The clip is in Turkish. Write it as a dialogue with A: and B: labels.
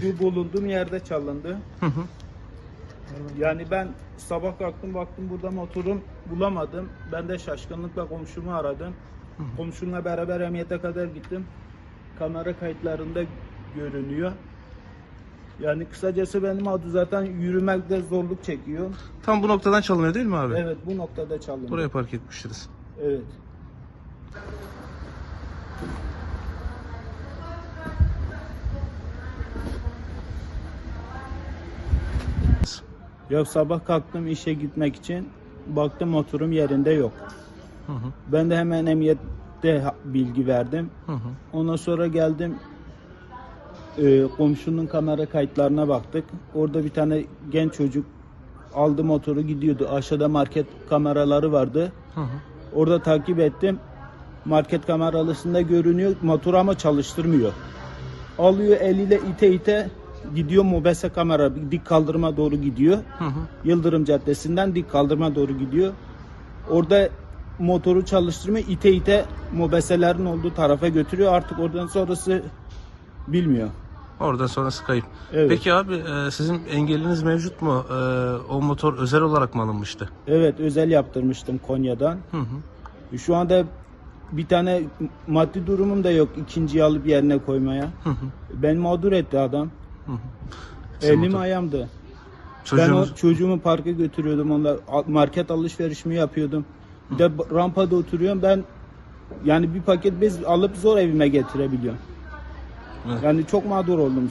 A: Şu bulunduğum yerde çalındı.
B: Hı hı.
A: Yani ben sabah kalktım baktım burada motorum bulamadım. Ben de şaşkınlıkla komşumu aradım. Komşumla beraber emniyete kadar gittim. Kamera kayıtlarında görünüyor. Yani kısacası benim adı zaten yürümekte zorluk çekiyor.
B: Tam bu noktadan çalınıyor değil mi abi?
A: Evet bu noktada çalındı.
B: Buraya park etmiştiniz.
A: Evet. Ya sabah kalktım işe gitmek için. Baktım motorum yerinde yok.
B: Hı hı.
A: Ben de hemen emniyette bilgi verdim.
B: Hı hı.
A: Ondan sonra geldim e, komşunun kamera kayıtlarına baktık. Orada bir tane genç çocuk aldı motoru gidiyordu. Aşağıda market kameraları vardı.
B: Hı hı.
A: Orada takip ettim. Market kameralısında görünüyor. Motor ama çalıştırmıyor. Alıyor eliyle ite ite gidiyor Mobese kamera dik kaldırıma doğru gidiyor.
B: Hı hı.
A: Yıldırım Caddesi'nden dik kaldırıma doğru gidiyor. Orada motoru çalıştırmıyor. ite ite Mobeselerin olduğu tarafa götürüyor. Artık oradan sonrası bilmiyor.
B: Oradan sonrası kayıp.
A: Evet.
B: Peki abi e, sizin engeliniz mevcut mu? E, o motor özel olarak mı alınmıştı?
A: Evet özel yaptırmıştım Konya'dan.
B: Hı hı.
A: Şu anda bir tane maddi durumum da yok ikinciyi alıp yerine koymaya.
B: Hı hı.
A: Ben mağdur etti adam.
B: Sizin
A: Elim
B: motor-
A: ayağımdı. Ben
B: Çocuğunuz
A: o çocuğumu parka götürüyordum. Onunla a- market alışverişimi yapıyordum. Bir de b- rampada oturuyorum. Ben yani bir paket bez alıp zor evime getirebiliyorum.
B: Evet.
A: Yani çok mağdur oldum